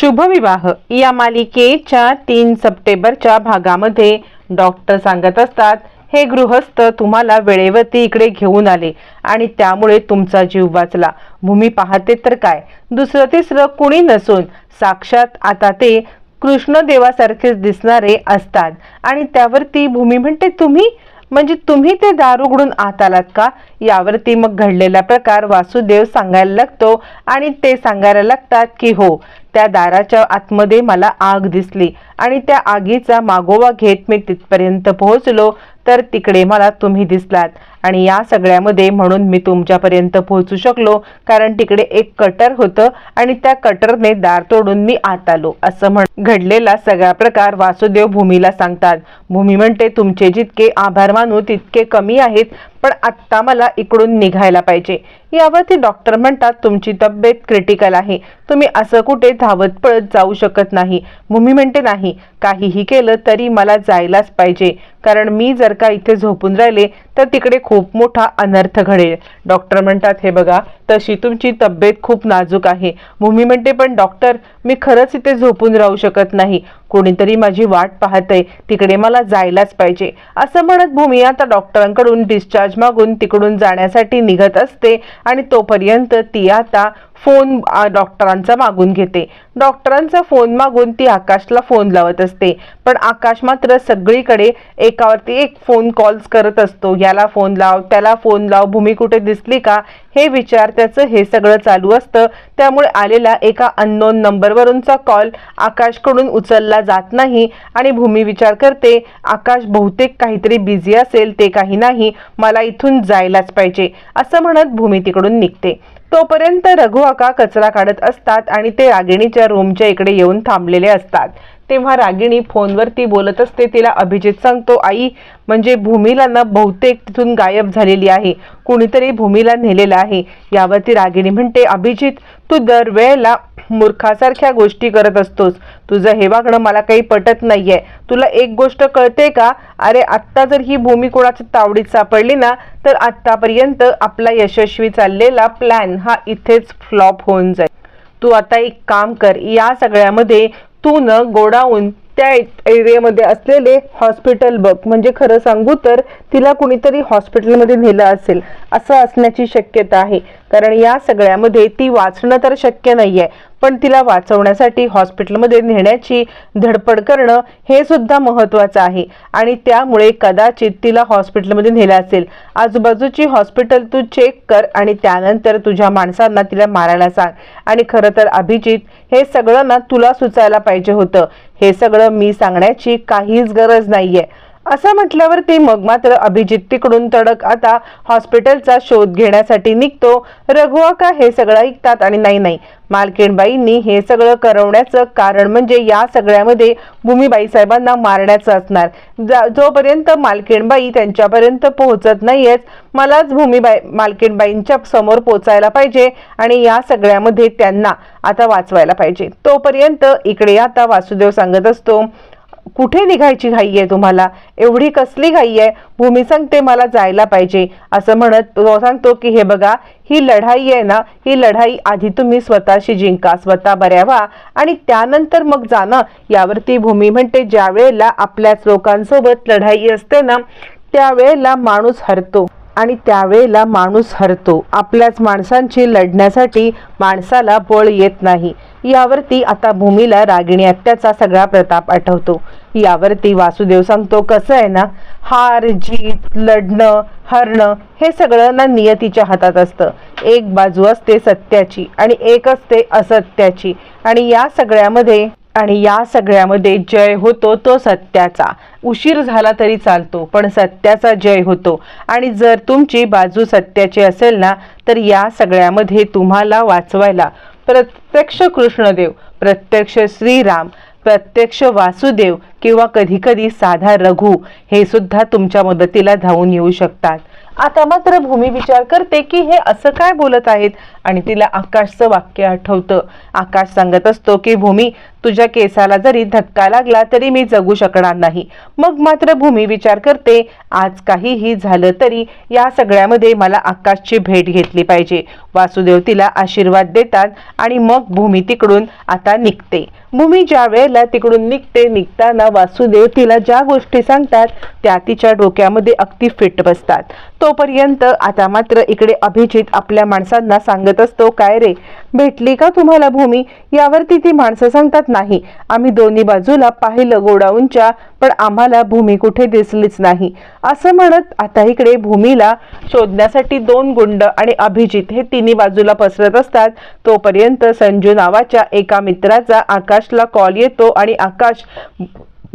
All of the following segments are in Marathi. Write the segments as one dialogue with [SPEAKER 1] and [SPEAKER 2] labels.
[SPEAKER 1] शुभविवाह. या मालिकेच्या तीन सप्टेंबरच्या भागामध्ये डॉक्टर सांगत असतात हे गृहस्थ तुम्हाला वेळेवरती इकडे घेऊन आले आणि त्यामुळे तुमचा जीव वाचला. भूमी पाहते तर काय? दुसरं तिसरं कुणी नसून साक्षात आता ते कृष्णदेवासारखेच दिसणारे असतात. आणि त्यावरती भूमी म्हणते तुम्ही म्हणजे तुम्ही ते दार उघडून आत आलात का? यावरती मग घडलेला प्रकार वासुदेव सांगायला लागतो आणि ते सांगायला लागतात की हो त्या दाराच्या आतमध्ये मला आग दिसली आणि त्या आगीचा मागोवा घेत मी तिथपर्यंत पोहोचलो तर तिकडे मला तुम्ही दिसलात. आणि या सगळ्यामध्ये म्हणून मी तुमच्यापर्यंत पोहोचू शकलो कारण तिकडे एक कटर होतं आणि त्या कटरने दार तोडून मी आत आलो असं म्हण घडलेला सगळा प्रकार वासुदेव भूमीला सांगतात. भूमी म्हणते तुमचे जितके आभार मानू तितके कमी आहेत पण आत्ता मला इकडून निघायला पाहिजे. यावरती डॉक्टर म्हणतात तुमची तब्येत क्रिटिकल आहे. तुम्ही असं कुठे धावत पळत जाऊ शकत नाही. भूमी म्हणते नाही. काहीही केलं तरी मला जायलाच पाहिजे. कारण मी जर का इथे झोपून राहिले तर तिकडे खूप खूप मोठा अनर्थ घडेल. डॉक्टर म्हणतात हे बघा तशी तुमची तब्येत खूप नाजूक आहे. भूमी म्हणते पण डॉक्टर मी खरंच इथे झोपून राहू शकत नाही. कोणीतरी माझी वाट पाहतंय तिकडे मला जायलाच पाहिजे. असं म्हणत भूमी आता डॉक्टरांकडून डिस्चार्ज मागून तिकडून जाण्यासाठी निघत असते आणि तोपर्यंत ती आता फोन डॉक्टरांचा मागून घेते. डॉक्टरांचा फोन मागून ती आकाशला फोन लावत असते. पण आकाश मात्र सगळीकडे एकावरती एक फोन कॉल्स करत असतो. याला फोन लाव त्याला फोन लाव. भूमी कुठे दिसली का? हे विचार त्याचं हे सगळं चालू असतं. त्यामुळे आलेला एका अननोन नंबरवरूनचा कॉल आकाशकडून उचलला जात नाही आणि भूमी विचार करते आकाश बहुतेक काहीतरी बिझी असेल ते काही नाही मला इथून जायलाच पाहिजे. असं म्हणत भूमी तिकडून निघते. तोपर्यंत रघु आका कचरा काढत असतात आणि ते रागिणीच्या रूमच्या इकडे येऊन थांबलेले असतात. तेव्हा रागिणी फोनवरती बोलत असते. तिला अभिजित सांगतो आई म्हणजे भूमीला ना बहुतेक तिथून गायब झालेली आहे. कुणीतरी भूमीला नेलेला आहे. यावरती रागिणी म्हणते अभिजित तू दरवेळेला मूर्खासारख्या गोष्टी करत असतोस. तुझं हे वागणं मला काही पटत नाहीये. तुला एक गोष्ट कळते का? अरे आत्ता जर ही भूमी कोणाच्या तावडीत सापडली ना तर आत्तापर्यंत आपला यशस्वी चाललेला प्लॅन हा इथेच फ्लॉप होऊन जाईल. तू आता एक काम कर. या सगळ्यामध्ये तू न गोडाऊन त्या एरियामध्ये असलेले हॉस्पिटल बघ. म्हणजे खरं सांगू तर तिला कुणीतरी हॉस्पिटलमध्ये नेलं असेल असं असण्याची शक्यता आहे. कारण या सगळ्यामध्ये ती वाचणं तर शक्य नाहीये. पण तिला वाचवण्यासाठी हॉस्पिटलमध्ये नेण्याची धडपड करणं हे सुद्धा महत्त्वाचं आहे. आणि त्यामुळे कदाचित तिला हॉस्पिटलमध्ये नेलं असेल. आजूबाजूची हॉस्पिटल तू चेक कर आणि त्यानंतर तुझ्या माणसांना तिला मारायला सांग. आणि खरं तर अभिजित हे सगळं ना तुला सुचायला पाहिजे होतं. हे सगळं मी सांगण्याची काहीच गरज नाहीये. असं म्हटल्यावर ते मग मात्र अभिजित तिकडून तडक आता हॉस्पिटलचा शोध घेण्यासाठी निघतो. रघुआका हे सगळं ऐकतात आणि नाही नाही. मालकीणबाईंनी हे सगळं करवण्याचं कारण म्हणजे या सगळ्यामध्ये भूमीबाई साहेबांना मारण्याचं असणार. जा- जोपर्यंत मालकीणबाई त्यांच्यापर्यंत पोहोचत नाहीयेत मलाच भूमीबाई मालकीणबाईंच्या समोर पोचायला पाहिजे आणि या सगळ्यामध्ये त्यांना आता वाचवायला पाहिजे. तोपर्यंत इकडे आता वासुदेव सांगत असतो कुठे निघायची घाई आहे तुम्हाला? एवढी कसली घाई आहे? भूमी सांगते मला जायला पाहिजे. असं म्हणत तो सांगतो की हे बघा ही लढाई आहे ना ही लढाई आधी तुम्ही स्वतःशी जिंका स्वतः बऱ्या व्हा आणि त्यानंतर मग जाणं. यावरती भूमी म्हणते ज्या वेळेला आपल्याच लोकांसोबत लढाई असते ना त्यावेळेला माणूस हरतो. आणि त्यावेळेला माणूस हरतो. आपल्याच माणसांची लढण्यासाठी माणसाला बळ येत नाही. यावरती आता भूमीला रागिणी आत्याचा सगळा प्रताप आठवतो. यावरती वासुदेव सांगतो कसं आहे ना हार जीत लढणं हरणं हे सगळं ना नियतीच्या हातात असतं. एक बाजू असते सत्याची आणि एक असते असत्याची. आणि या सगळ्यामध्ये आणि या सगळ्यामध्ये जय होतो तो सत्याचा. उशीर झाला तरी चालतो पण सत्याचा जय होतो. आणि जर तुमची बाजू सत्याची असेल ना तर या सगळ्यामध्ये तुम्हाला वाचवायला प्रत्यक्ष कृष्णदेव प्रत्यक्ष श्रीराम प्रत्यक्ष वासुदेव किंवा कधी कधी साधा रघु हे सुद्धा तुमच्या मदतीला धावून येऊ शकतात. आता मात्र भूमी विचार करते की हे असं काय बोलत आहेत? आणि तिला आकाशचं वाक्य आठवतं. आकाश सांगत असतो की भूमी तुझ्या केसाला जरी धक्का लागला तरी मी जगू शकणार नाही. मग मात्र भूमी विचार करते आज काहीही झालं तरी या सगळ्यामध्ये मला आकाशची भेट घेतली पाहिजे. वासुदेव तिला आशीर्वाद देतात आणि मग भूमी तिकडून आता निघते. भूमी ज्या वेळेला तिकडून निघते निघताना वासुदेव तिला ज्या गोष्टी सांगतात त्या तिच्या डोक्यामध्ये अगदी फिट बसतात. तोपर्यंत आता मात्र इकडे अभिजित आपल्या माणसांना सांगत असतो काय रे भेटली का तुम्हाला भूमी? यावरती ती माणसं सांगतात नाही. आम्ही दोन्ही बाजूला पाहिलं गोडाऊनच्या पण आम्हाला भूमी कुठे दिसलीच नाही. असं म्हणत आता इकडे भूमीला शोधण्यासाठी दोन गुंड आणि अभिजित हे तिन्ही बाजूला पसरत असतात. तोपर्यंत संजू नावाच्या एका मित्राचा आकाशला कॉल येतो आणि आकाश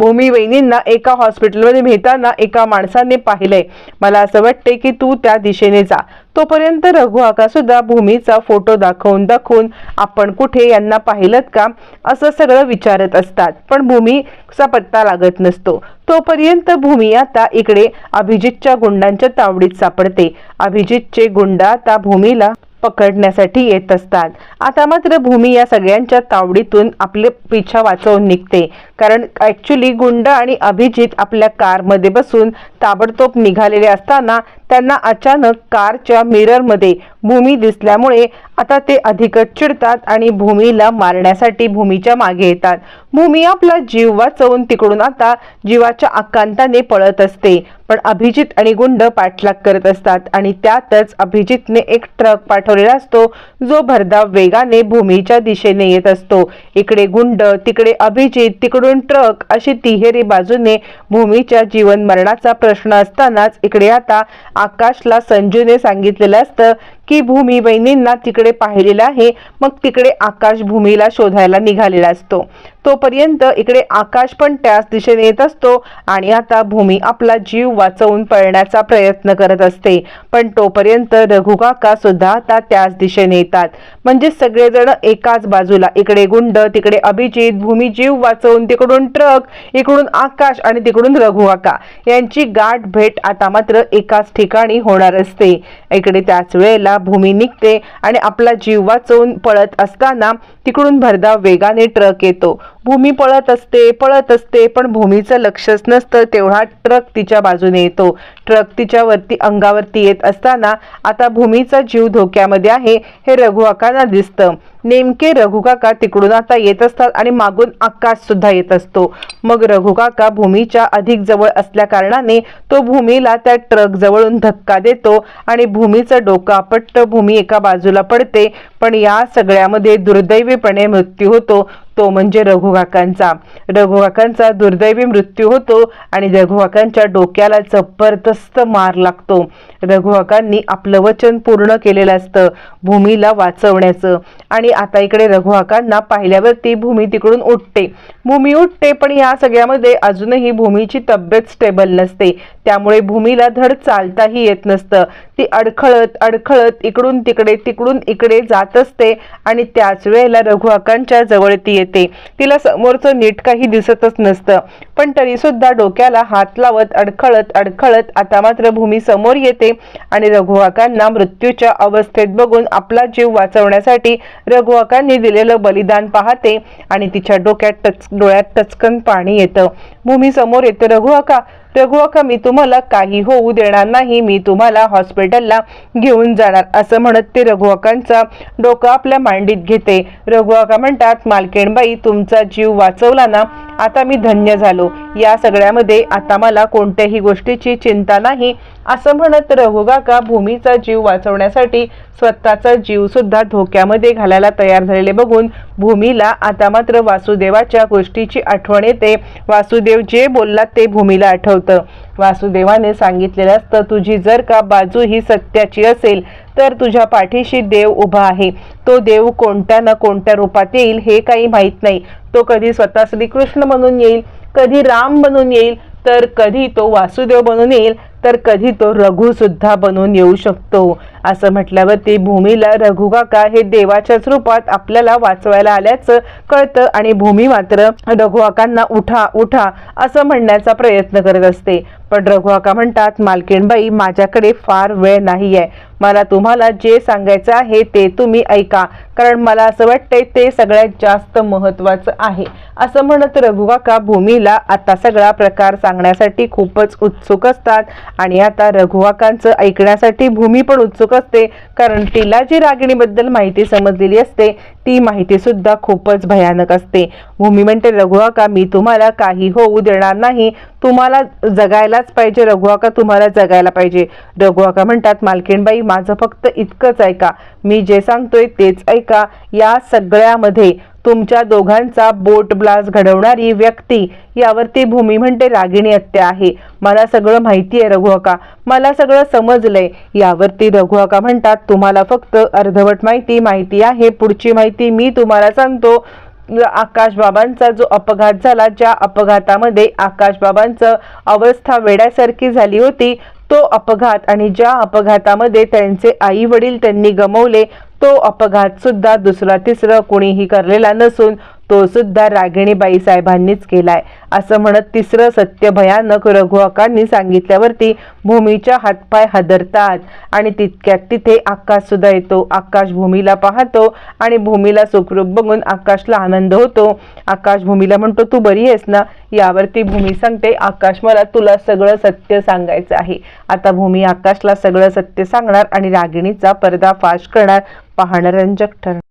[SPEAKER 1] भूमी वहिनींना एका हॉस्पिटलमध्ये भेटताना एका माणसाने पाहिलंय. मला असं वाटते की तू त्या दिशेने जा. तोपर्यंत रघु आका सुद्धा भूमीचा फोटो दाखवून दाखवून आपण कुठे यांना पाहिलं का असं सगळं विचारत असतात. पण भूमीचा पत्ता लागत नसतो. तोपर्यंत भूमी आता इकडे अभिजितच्या गुंडांच्या तावडीत सापडते. अभिजितचे गुंड आता भूमीला पकडण्यासाठी येत असतात. आता मात्र भूमी या सगळ्यांच्या तावडीतून आपले पिछा वाचवून निघते. कारण ॲक्च्युली गुंड आणि अभिजित आपल्या कारमध्ये बसून ताबडतोब निघालेले असताना त्यांना अचानक कारच्या मिररमध्ये भूमी दिसल्यामुळे आता ते अधिकच चिडतात आणि भूमीला मारण्यासाठी भूमीच्या मागे येतात. भूमी आपला जीव वाचवून तिकडून आता जीवाच्या आकांताने पळत असते. पण अभिजित आणि गुंड पाठलाग करत असतात आणि त्यातच अभिजितने एक ट्रक पाठवलेला असतो जो भरधाव वेगाने भूमीच्या दिशेने येत असतो. इकडे गुंड तिकडे अभिजित तिकडून ट्रक अशी तिहेरी बाजूने भूमीच्या जीवन मरणाचा प्रश्न असतानाच इकडे आता आकाशला संजूने सांगितलेलं असतं की भूमी बहिणींना तिकडे पाहिलेलं आहे. मग तिकडे आकाश भूमीला शोधायला निघालेला असतो. तोपर्यंत इकडे आकाश पण त्याच दिशेने येत असतो आणि आता भूमी आपला जीव वाचवून पळण्याचा प्रयत्न करत असते. पण तोपर्यंत रघुकाका सुद्धा आता त्याच दिशेने येतात. म्हणजे सगळेजण एकाच बाजूला. इकडे गुंड तिकडे अभिजित भूमी जीव वाचवून तिकडून ट्रक इकडून आकाश आणि तिकडून रघु काका. यांची गाठ भेट आता मात्र एकाच ठिकाणी होणार असते. इकडे त्याच वेळेला भूमी निघते आणि आपला जीव वाचवून पळत असताना तिकडून भरधाव वेगाने ट्रक येतो. भूमी पळत असते पळत असते पण भूमीचं लक्षच नसतं तेवढा ट्रक तिच्या बाजूने येतो. ट्रक तिच्यावरती अंगावरती येत असताना आता भूमीचा जीव धोक्यामध्ये आहे हे रघुआकांना दिसतं. नेमके रघुकाका तिकडून आता येत असतात आणि मागून आकाश सुद्धा येत असतो. मग रघुकाका भूमीच्या अधिक जवळ असल्या कारणाने तो भूमीला त्या ट्रक जवळून धक्का देतो आणि भूमीचं डोकं आपट्ट भूमी एका बाजूला पडते पण या सगळ्यामध्ये दुर्दैवीपणे मृत्यू होतो. तो म्हणजे रघुकाकांचा. रघुकाकांचा दुर्दैवी मृत्यू होतो आणि रघुकाकांच्या डोक्याला जबरदस्त मार लागतो. रघुकाकांनी आपलं वचन पूर्ण केलेलं असतं भूमीला वाचवण्याचं. आणि आता इकडे रघुकाकांना पाहिल्यावरती भूमी तिकडून उठते. भूमी उठते पण या सगळ्यामध्ये अजूनही भूमीची तब्येत स्टेबल नसते. त्यामुळे भूमीला धड चालताही येत नसतं. ती अडखळत अडखळत इकडून तिकडे तिकडून इकडे जात असते आणि त्याच वेळेला रघुआकांच्या जवळ ती येते. तिला समोरचं नीट काही दिसतच नसतं. पण तरी सुद्धा डोक्याला हात लावत अडखळत अडखळत आता मात्र भूमी समोर येते आणि रघुवाकांना मृत्यूच्या अवस्थेत बघून आपला जीव वाचवण्यासाठी रघुवाकांनी दिलेलं बलिदान पाहते आणि तिच्या डोक्यात टच डोळ्यात टचकन पाणी येतं. भूमी समोर येते रघुआका रघुवाका मी तुम्हाला काही होऊ देणार नाही मी तुम्हाला हॉस्पिटलला घेऊन जाणार असं म्हणत ते रघुवाकांचा डोकं आपल्या मांडीत घेते. रघुवाका म्हणतात मालकेणबाई तुमचा जीव वाचवला ना आता मी धन्य झालो. या सगळ्यामध्ये आता मला कोणत्याही गोष्टीची चिंता नाही असं म्हणत रघुगाका भूमीचा जीव वाचवण्यासाठी स्वतःचा जीव सुद्धा धोक्यामध्ये घालायला तयार झालेले बघून भूमीला आता मात्र वासुदेवाच्या गोष्टीची आठवण येते. वासुदेव जे बोलला ते भूमीला आठवतं. वासुदेवाने सांगितलेलं असतं तुझी जर का बाजू ही सत्याची असेल तर तुझ्या पाठीशी देव उभा आहे. तो देव कोणत्या ना कोणत्या रूपात येईल हे काही माहीत नाही. तो कधी स्वतः श्रीकृष्ण म्हणून येईल कधी राम बनून येईल तर कधी तो वासुदेव बनून येईल तर कधी तो रघुसुद्धा बनून येऊ शकतो. असं म्हटल्यावरती भूमीला रघुकाका हे देवाच्याच रूपात आपल्याला वाचवायला आल्याचं कळतं आणि भूमी मात्र रघुकाकांना उठा उठा असं म्हणण्याचा प्रयत्न करत असते. पण रघुआका म्हणतात मालकीणबाई माझ्याकडे फार वेळ नाही आहे मला तुम्हाला जे सांगायचं आहे ते तुम्ही ऐका. कारण मला असं वाटतंय ते सगळ्यात जास्त महत्त्वाचं आहे. असं म्हणत रघुकाका भूमीला आता सगळा प्रकार सांगण्यासाठी खूपच उत्सुक असतात. आणि आता रघुवाकांचं ऐकण्यासाठी भूमी पण उत्सुक असते. कारण तिला जी रागिणीबद्दल माहिती समजलेली असते ती माहिती सुद्धा खूपच भयानक असते. भूमी म्हणते रघुआका मी तुम्हाला काही होऊ देणार नाही. तुम्हाला जगायलाच पाहिजे. रघुआका तुम्हाला जगायला पाहिजे. रघुआका म्हणतात मालकीणबाई माझं फक्त इतकंच ऐका. मी जे सांगतोय तेच ऐका. या सगळ्यामध्ये तुमच्या दोघांचा बोट ब्लास घडवणारी व्यक्ती यावरती भूमी म्हणते रागिणी हत्या आहे. मला सगळं माहिती आहे रघुअका मला सगळं समजलंय. यावरती रघुअका म्हणतात तुम्हाला फक्त अर्धवट माहिती माहिती आहे. पुढची माहिती मी तुम्हाला सांगतो. आकाश बाबांचा जो अपघात झाला ज्या अपघातामध्ये आकाश बाबांचं अवस्था वेड्यासारखी झाली होती तो अपघात आणि ज्या अपघातामध्ये त्यांचे आई वडील त्यांनी गमवले तो अपघात सुद्धा दुसरा तिसरं कोणीही करलेला नसून तो सुद्धा रागिणीबाई साहेबांनीच केलाय. असं म्हणत तिसरं सत्य भयानक रघुआकांनी सांगितल्यावरती भूमीच्या हातपाय हादरतात आणि तितक्यात तिथे आकाश सुद्धा येतो. आकाश भूमीला पाहतो आणि भूमीला सुखरूप बघून आकाशला आनंद होतो. आकाश भूमीला म्हणतो तू बरी आहेस ना? यावरती भूमी सांगते आकाश मला तुला सगळं सत्य सांगायचं आहे. आता भूमी आकाशला सगळं सत्य सांगणार आणि रागिणीचा पर्दाफाश करणार पाहणं रंजक ठरणार.